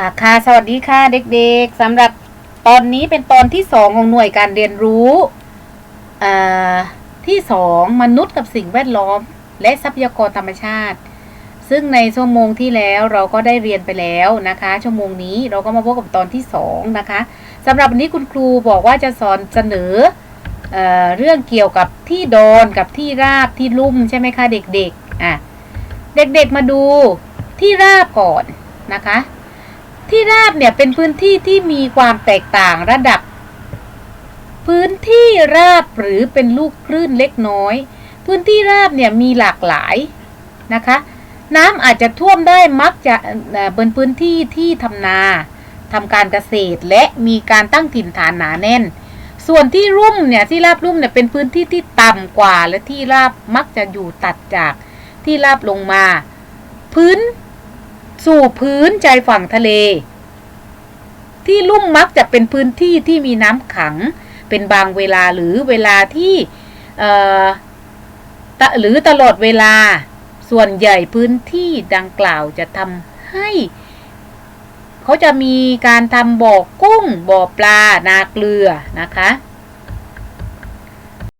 อ่าค่ะสวัสดีค่ะเด็กๆสำหรับตอนนี้เป็นตอนที่สองของหน่วยการเรียนรู้อ่าที่สองมนุษย์กับสิ่งแวดล้อม และทรัพยากรธรรมชาติ ซึ่งในชั่วโมงที่แล้วเราก็ได้เรียนไปแล้วนะคะ ชั่วโมงนี้เราก็มาพบกับตอนที่สองนะคะสำหรับวันนี้คุณครูบอกว่าจะสอนเสนอเออเรื่องเกี่ยวกับที่โดนกับที่ราบที่ลุ่มใช่ไหมคะเด็กๆอะเด็กๆมาดูที่ราบก่อนนะคะ ที่ราบเนี่ยเป็นพื้นที่ที่มีความแตกต่างระดับ พื้นที่ราบหรือเป็นลูกคลื่นเล็กน้อย พื้นที่ราบเนี่ยมีหลากหลายนะคะ น้ำอาจจะท่วมได้มักจะเอ่อบนพื้นที่ที่ทำนาทำการเกษตรและมีการตั้งถิ่นฐานหนาแน่น ส่วนที่รุ่มเนี่ยที่ราบรุ่มเนี่ยเป็นพื้นที่ที่ต่ำกว่า และที่ราบมักจะอยู่ตัดจากที่ราบลงมา พื้น สู่พื้นใจฝั่งทะเล ที่ลุ่มมักจะเป็นพื้นที่ที่มีน้ำขัง เป็นบางเวลาหรือเวลาที่เอ่อหรือตลอดเวลาส่วนใหญ่พื้นที่ดังกล่าวจะทำให้เขาจะมีการทำบ่อกุ้งบ่อปลา นาเกลือนะคะ